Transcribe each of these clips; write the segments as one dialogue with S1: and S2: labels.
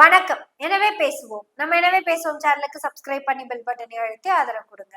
S1: வணக்கம். எனவே பேசுவோம். நம்ம எனவே பேசுவோம். சேனலுக்கு சப்ஸ்கிரைப் பண்ணி பெல் பட்டனை அழுத்தி ஆதரவு கொடுங்க.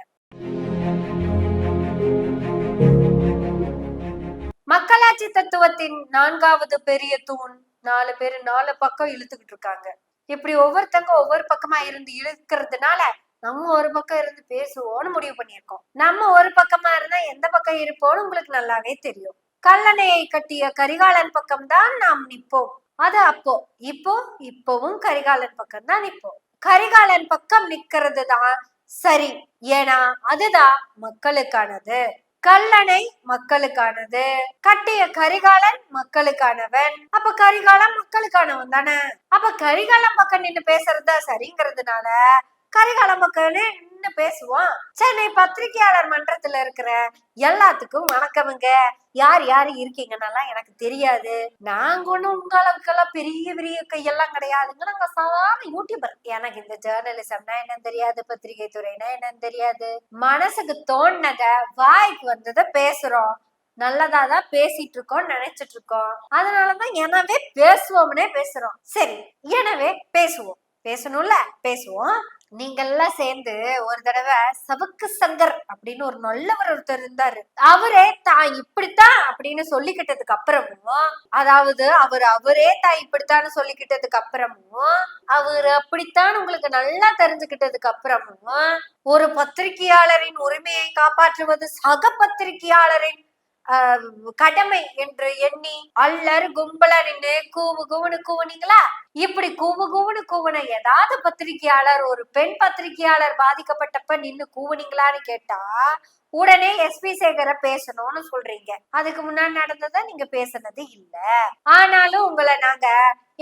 S1: மக்களாட்சி தத்துவத்தின் நான்காவது பெரிய தூண். நாலு பேர் நாலு பக்கம் இழுத்துக்கிட்டு இருக்காங்க. இப்படி ஒவ்வொருத்தங்க ஒவ்வொரு பக்கமா இருந்து இழுக்கிறதுனால நம்ம ஒரு பக்கம் இருந்து பேசுவோம்னு முடிவு பண்ணியிருக்கோம். நம்ம ஒரு பக்கமா இருந்தா எந்த பக்கம் இருப்போம்னு உங்களுக்கு நல்லாவே தெரியும். கல்லணையை கட்டிய கரிகாலன் பக்கம்தான் நாம் நிற்போம். அது அப்போ இப்போ இப்போவும் கரிகாலன் பக்கம் தான் நிற்போம். கரிகாலன் பக்கம் நிக்கிறது தான் சரி. ஏன்னா அதுதான் மக்களுக்கானது. கல்லணை மக்களுக்கானது. கட்டிய கரிகாலன் மக்களுக்கானவன். அப்ப கரிகாலன் மக்களுக்கானவன் தானே? அப்ப கரிகாலம் பக்கம் நின்று பேசுறதா சரிங்கிறதுனால கரிகாலம் பக்கம் நின்னு பேசுவோம்? சென்னை பத்திரிகையாளர் மன்றத்துல இருக்கிற எல்லாத்துக்கும் வணக்கமுங்க. யார் யாரு இருக்கீங்கன்னெல்லாம் எனக்கு தெரியாது. நாங்க ஒண்ணும் உங்களுக்கெல்லாம் பெரிய பெரிய கையெல்லாம் கிடையாதுங்க. நாங்க சாதாரண யூடியூபர் எனக்கு இந்த ஜேர்னலிசம்னா என்னன்னு தெரியாது பத்திரிகை துறைனா என்னன்னு தெரியாது. மனசுக்கு தோணத வாய்க்கு வந்ததை பேசுறோம். நல்லதா தான் பேசிட்டு இருக்கோம் நினைச்சிட்டு இருக்கோம். அதனாலதான் எனவே பேசுவோம்னே பேசுறோம். சரி எனவே பேசுவோம். பேசணும்ல? பேசுவோம். நீங்கெல்லாம் சேர்ந்து ஒரு தடவை சவுக்கு சங்கர் அப்படின்னு ஒரு நல்லவர் ஒருத்தர் இருந்தாரு. அவரே தான் இப்படித்தான் அப்படின்னு சொல்லிக்கிட்டதுக்கு அப்புறமும் அதாவது அவர் அவரே தான் இப்படித்தான்னு சொல்லிக்கிட்டதுக்கு அப்புறமும் அவர் அப்படித்தான் உங்களுக்கு நல்லா தெரிஞ்சுக்கிட்டதுக்கு அப்புறமும் ஒரு பத்திரிகையாளரின் உரிமையை காப்பாற்றுவது சக பத்திரிகையாளரின் கடமை என்று எண்ணி அல்லர் கும்பல நின்னு கூவு கூவுன்னு கூவுனீங்களா? இப்படி கூவு கூவுனு கூவுன ஏதாவது பத்திரிகையாளர் ஒரு பெண் பத்திரிகையாளர் பாதிக்கப்பட்டப்ப நின்னு கூவுனீங்களான்னு கேட்டா உடனே எஸ்பி சேகரை பேசணும்னு சொல்றீங்க. அதுக்கு முன்னாடி நடந்ததை நீங்க பேசுனது இல்ல. ஆனாலும் உங்களை நாங்க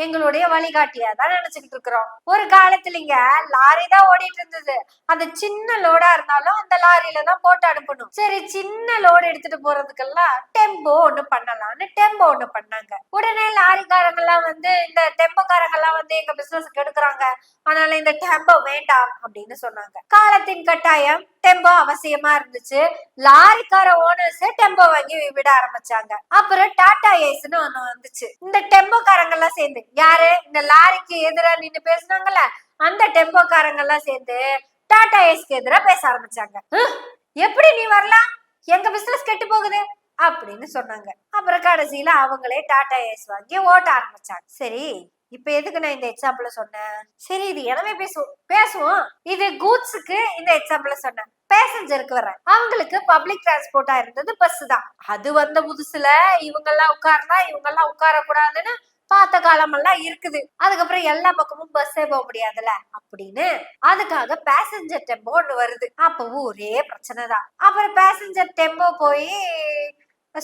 S1: எங்களுடைய வழிகாட்டியா தான் நினைச்சுக்கிட்டு இருக்கிறோம். ஒரு காலத்துலங்க லாரி தான் ஓடிட்டு இருந்தது. அந்த சின்ன லோடா இருந்தாலும் அந்த லாரியில தான் போட்டு அனுப்பணும். சரி சின்ன லோடு எடுத்துட்டு போறதுக்கெல்லாம் டெம்போ ஒண்ணு பண்ணலாம்னு டெம்போ ஒண்ணு பண்ணாங்க. உடனே லாரிக்காரங்க எல்லாம் வந்து இந்த டெம்போக்காரங்க எல்லாம் வந்து எங்க பிசினஸ் எடுக்கிறாங்க. அதனால இந்த டெம்போ வேண்டாம் அப்படின்னு சொன்னாங்க. காலத்தின் கட்டாயம் டெம்போ அவசியமா இருந்துச்சு. லாரிக்கார ஓனர்ஸ் டெம்போ வாங்கி விட ஆரம்பிச்சாங்க. அப்புறம் டாடா ஏஸ்னு ஒண்ணு வந்துச்சு. இந்த டெம்போக்காரங்க எல்லாம் சேர்ந்து யாரு? இந்த லாரிக்கு எதிரா நின்னு பேசுனாங்கல்ல அந்த டெம்போக்காரங்க எல்லாம் சேர்ந்து டாடா ஏஸ்க்கு எதிரா பேச ஆரம்பிச்சாங்க. "ஹ், எப்படி நீ வரலாம்? எங்க பிசினஸ் கெட்டு போகுது? அப்படின்னு சொன்னாங்க. அப்புறம் கடைசியில அவங்களே டாடா ஏஸ் வாங்கி ஓட்ட ஆரம்பிச்சாங்க. சரி இப்ப எதுக்கு நான் இந்த எக்ஸாம்பிள சொன்னேன்? சரி இது எனவே பேசுவோம். பேசுவோம். இது கூட்ஸுக்கு இந்த எக்ஸாம்பிள சொன்னேன். பேசஞ்சருக்கு வரேன் அவங்களுக்கு பப்ளிக் டிரான்ஸ்போர்ட்டா இருந்தது பஸ் தான். அது வந்த புதுசுல இவங்க எல்லாம் உட்கார்ந்தா இவங்க எல்லாம் உட்கார கூடாதுன்னு பார்த்த காலமெல்லாம் இருக்குது. அதுக்கப்புறம் எல்லா பக்கமும் பஸ்ஸே போக முடியாதுல்ல? அப்படின்னு அதுக்காக பேசஞ்சர் டெம்போ ஒண்ணு வருது. அப்பவும் ஒரே பிரச்சனை தான் அப்புறம் பேசஞ்சர் டெம்போ போய்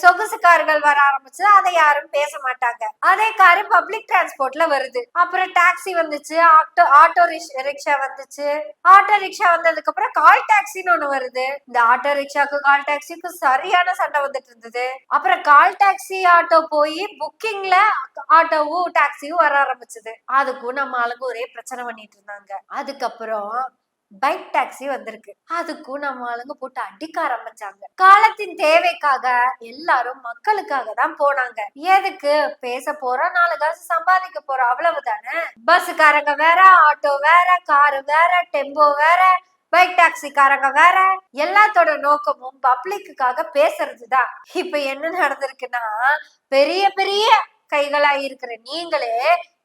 S1: சொகுசு கார்கள் வர ஆரம்பிச்சு அதை யாரும் பேச மாட்டாங்க. அதே காரு பப்ளிக் டிரான்ஸ்போர்ட்ல வருது. அப்புறம் டாக்ஸி வந்துச்சு ஆட்டோ ஆட்டோ ரிக்ஷா வந்துச்சு. ஆட்டோ ரிக்ஷா வந்ததுக்கு அப்புறம் கால் டாக்ஸின்னு ஒண்ணு வருது. இந்த ஆட்டோ ரிக்ஷாக்கு கால் டாக்ஸிக்கு சரியான சண்டை வந்துட்டு இருந்தது. அப்புறம் கால் டாக்ஸி ஆட்டோ போய் புக்கிங்ல ஆட்டோவும் டாக்ஸியும் வர ஆரம்பிச்சது. அதுக்கும் நம்ம ஆளுங்க ஒரே பிரச்சனை பண்ணிட்டு இருந்தாங்க. அதுக்கப்புறம் பைக் டாக்ஸி வந்திருக்கு. அதுக்கும் நம்ம ஆளுங்க போட்டு அடிக்க ஆரம்பிச்சாங்க. காலத்தின் தேவைக்காக எல்லாரும் மக்களுக்காக தான் போனாங்க. எதுக்கு? பேச போறோம் நாலு காசு சம்பாதிக்க போறோம் அவ்வளவுதானே? பஸ்ஸுக்காரங்க வேற ஆட்டோ வேற காரு வேற டெம்போ வேற பைக் டாக்ஸிக்காரங்க வேற. எல்லாத்தோட நோக்கமும் பப்ளிக்குக்காக பேசுறதுதான் இப்ப என்ன நடந்திருக்குன்னா பெரிய பெரிய கைகளா இருக்கிற நீங்களே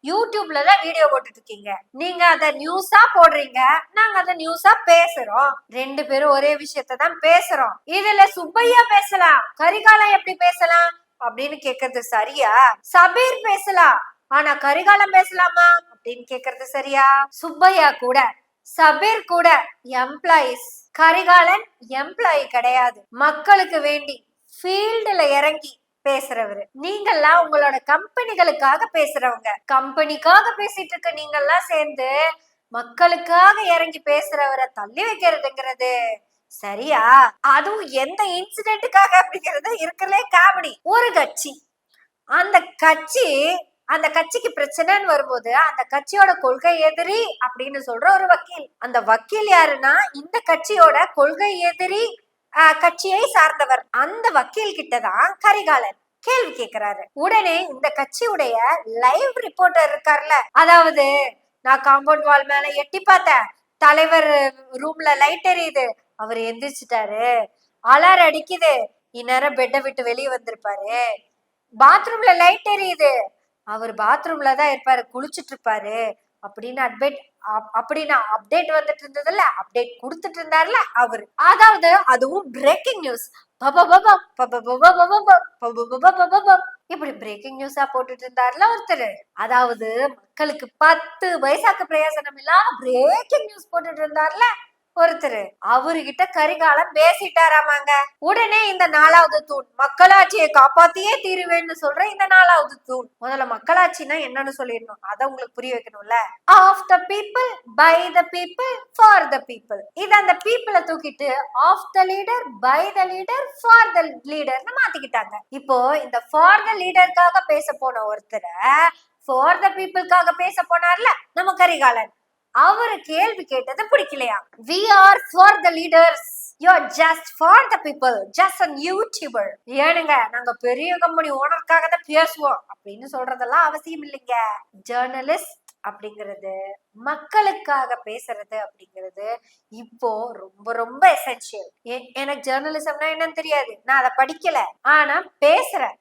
S1: யூடியூப்ல தான் வீடியோ போட்டுட்டு இருக்கீங்க நீங்க அத நியூஸா போடுறீங்க. நாங்க அத நியூஸா பேசுறோம். ரெண்டு பேரும் ஒரே விஷயத்த தான் பேசுறோம். இதுல சுப்பையா பேசலாம். கரிகாலம் எப்படி பேசலாம்? அப்படின்னு கேக்குறது சரியா? சபீர் பேசலாம். ஆனா கரிகாலம் பேசலாமா? அப்படின்னு கேக்குறது சரியா? சுப்பையா கூட. சபீர் கூட எம்ப்ளாயிஸ் கரிகாலன் எம்ப்ளாயி கிடையாது. மக்களுக்கு வேண்டி ஃபீல்டுல இறங்கி பேசுறவரு. நீங்கெல்லாம் உங்களோட கம்பெனிகளுக்காக பேசுறவங்க. கம்பெனிக்காக பேசிட்டு இருக்க நீங்கெல்லாம் சேர்ந்து மக்களுக்காக இறங்கி பேசுறவரை தள்ளி வைக்கிறதுங்கிறது சரியா? அதுவும் எந்த இன்சிடென்ட்டுக்காக அப்படிங்கறது இருக்கலே காமெடி. ஒரு கட்சி. அந்த கட்சி அந்த கட்சிக்கு பிரச்சனைன்னு வரும்போது அந்த கட்சியோட கொள்கை எதிரி அப்படின்னு சொல்ற ஒரு வக்கீல். அந்த வக்கீல் யாருன்னா இந்த கட்சியோட கொள்கை எதிரி கட்சியை சார்ந்தவர் அந்த வக்கீல் கிட்டதான் கரிகாலன் கேள்வி கேக்குறாரு. உடனே இந்த கட்சியுடைய லைவ் ரிப்போர்ட்டர் இருக்கார்ல அதாவது நான் காம்பவுண்ட் வால் மேல எட்டி பார்த்தேன். தலைவர் ரூம்ல லைட் எரியுது. அவர் எந்திரிச்சிட்டாரு. அலார் அடிக்குது. இந்நேரம் பெட்டை விட்டு வெளியே வந்திருப்பாரு. பாத்ரூம்ல லைட் எரியுது. அவர் பாத்ரூம்ல தான் இருப்பாரு. குளிச்சிட்டு இருப்பாரு. அப்படின்னு அப்டேட் அப்படின்னு அப்டேட் வந்துட்டு இருந்ததுல அப்டேட் கொடுத்துட்டு இருந்தாருல அவரு அதாவது அதுவும் பிரேக்கிங் நியூஸ் இப்படி பிரேக்கிங் நியூஸா போட்டுட்டு இருந்தாருல ஒருத்தர் அதாவது மக்களுக்கு பத்து வயசாக்கு பிரயோசனம் இல்லாம பிரேக்கிங் நியூஸ் போட்டுட்டு இருந்தாருல ஒருத்தர். அவர்கிட்ட கரிகாலம் பேசிட்டாராமாங்க. உடனே இந்த நாலாவது தூண் மக்களாட்சியை காப்பாத்தியே தீருவேன்னு சொல்ற இந்த நாலாவது தூண். முதல்ல மக்களாட்சினா என்னன்னு சொல்லிடணும். அதை உங்களுக்கு புரிய வைக்கணும்ல? Of the people by the people for the people இது அந்த பீப்புளை தூக்கிட்டு of the leader by the leader for the லீடர்னு மாத்திக்கிட்டாங்க. இப்போ இந்த ஃபார் த லீடருக்காக பேச போன ஒருத்தரை ஃபார் த பீப்புளுக்காக பேச போனார்ல நம்ம கரிகாலன். அவரு கேள்வி கேட்டது பிடிக்கலையா? We are for the leaders you are just for the people just an YouTuber ஏனுங்க நாங்க பெரிய கம்பெனி ஓனருக்காக தான் பேசுவோம். அப்படின்னு சொல்றதெல்லாம் அவசியம் இல்லைங்க. ஜேர்னலிஸ்ட் அப்படிங்கிறது மக்களுக்காக பேசுறது அப்படிங்கிறது இப்போ ரொம்ப ரொம்ப எசென்சியல் எனக்கு ஜேர்னலிசம்னா என்னன்னு தெரியாது. நான் அதை படிக்கல. ஆனா பேசுறேன்.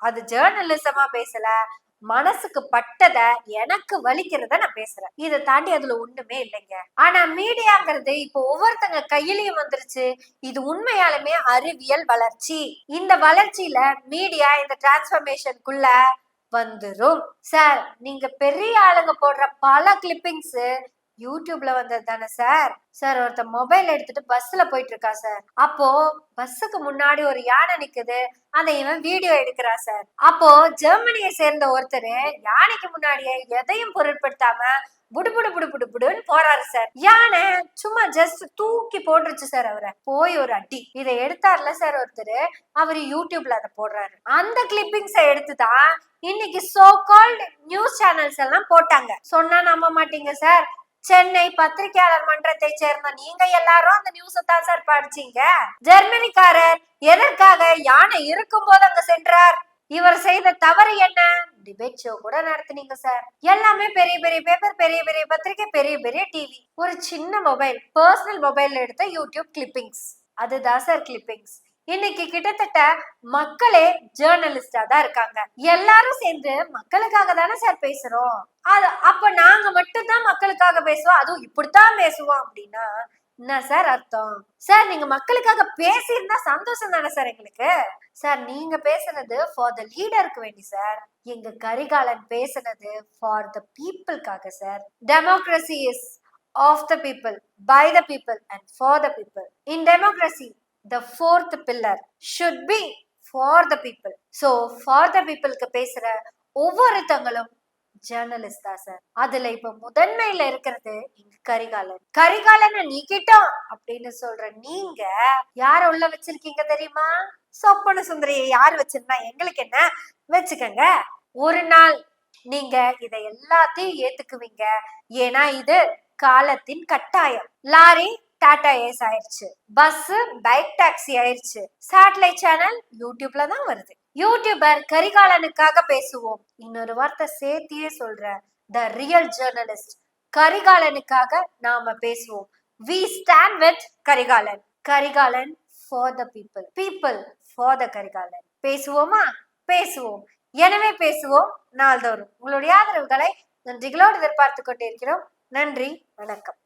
S1: அது ஜேர்னலிசமா பேசல. மனசுக்கு பட்டத எனக்கு வலிக்கிறத நான் பேசுறேன். இதை தாண்டி அதுல ஒண்ணுமே இல்லைங்க. ஆனா மீடியாங்கிறது இப்போ ஒவ்வொருத்தங்க கையிலயும் வந்துருச்சு. இது உண்மையாலுமே அறிவியல் வளர்ச்சி. இந்த வளர்ச்சியில மீடியா இந்த டிரான்ஸ்பர்மேஷனுக்குள்ள வந்துரும். சார் நீங்க பெரிய ஆளுங்க போடுற பல கிளிப்பிங்ஸ் யூடியூப்ல வந்தது தானே சார்? சார் ஒருத்தர் மொபைல் எடுத்துட்டு பஸ்ல போயிட்டு இருக்கா சார். அப்போ பஸ்ஸுக்கு முன்னாடி ஒரு யானை நிக்குது. அதை இவன் வீடியோ எடுக்கிறா சார். அப்போ ஜெர்மனியை சேர்ந்த ஒருத்தர் யானைக்கு முன்னாடியே எதையும் பொருட்படுத்தாம புடு புடு புடு புடு புடுன்னு போறாரு சார். யானை சும்மா ஜஸ்ட் தூக்கி போட்டுருச்சு சார் அவரை. போய் ஒரு அடி. இதை எடுத்தார்ல சார் ஒருத்தர். அவரு யூடியூப்ல அதை போடுறாரு. அந்த கிளிப்பிங்ஸை எடுத்துதான் இன்னைக்கு சோ கால்டு நியூஸ் சேனல்ஸ் எல்லாம் போட்டாங்க. சொன்னா நம்ப மாட்டீங்க சார். சென்னை பத்திரிகையாளர் மன்றத்தை சேர்ந்த நீங்க எல்லாரும் அந்த நியூஸ தான் சார் படிச்சீங்க. ஜெர்மனிக்காரர் எதற்காக யானை இருக்கும் போது அங்க சென்றார்? இவர் செய்த தவறு என்ன? டிபேட் ஷோ கூட நடத்துனீங்க சார் எல்லாமே பெரிய பெரிய பேப்பர் பெரிய பெரிய பத்திரிகை பெரிய பெரிய டிவி ஒரு சின்ன மொபைல் பர்சனல் மொபைல் எடுத்த யூடியூப் கிளிப்பிங்ஸ் அதுதான் சார் கிளிப்பிங்ஸ் இன்னைக்கு கிட்டத்தட்ட மக்களே ஜேர்னலிஸ்டா தான் இருக்காங்க. எல்லாரும் சேர்ந்து மக்களுக்காக தானே சார் பேசுறோம். அது அப்ப நாங்க மட்டும்தான் மக்களுக்காக பேசுவோம் அதுவும் இப்படித்தான் பேசுவோம் அப்படின்னா என்ன சார் அர்த்தம்? சார் நீங்க மக்களுக்காக பேசியிருந்தா சந்தோஷம் தானே சார் எங்களுக்கு? சார் நீங்க பேசுனது ஃபார் த லீடருக்கு வேண்டி சார் எங்க கரிகாலன் பேசுனது for the பீப்புளுக்காக sir democracy is of the people by the people and for the people in democracy the fourth pillar should be for the people so for the பீப்புளுக்கு பேசுற ஒவ்வொருத்தங்களும் journalist தான் sir அதுல இப்ப முதன்மையில இருக்கிறது இங்க கரிகாலன். கரிகாலனை நீக்கிட்டோம் அப்படின்னு சொல்ற நீங்க யார உள்ள வச்சிருக்கீங்க தெரியுமா? சொப்பன சுந்தரியை யார் வச்சிருந்தா எங்களுக்கு என்ன? வச்சுக்கங்க. ஒரு நாள் நீங்க இதை எல்லாத்தையும் ஏத்துக்குவீங்க. ஏன்னா இது காலத்தின் கட்டாயம். லாரி டாடா ஏஸ் ஆயிருச்சு. பஸ் பைக் டாக்ஸி ஆயிருச்சு. சேட்டலைட் சேனல் யூடியூப்ல தான் வருது. யூடியூபர் கரிகாலனுக்காக பேசுவோம். இன்னொரு வார்த்தை சேர்த்தியே சொல்ற த ரியல் ஜேர்னலிஸ்ட் கரிகாலனுக்காக நாம பேசுவோம். We stand with Karikalan. Karikalan for the people people for the Karikalan. பேசுவோமா? பேசுவோம். எனவே பேசுவோம் நாள்தோறும். உங்களுடைய ஆதரவுகளை நன்றிகளோடு எதிர்பார்த்து கொண்டிருக்கிறோம். நன்றி. வணக்கம்.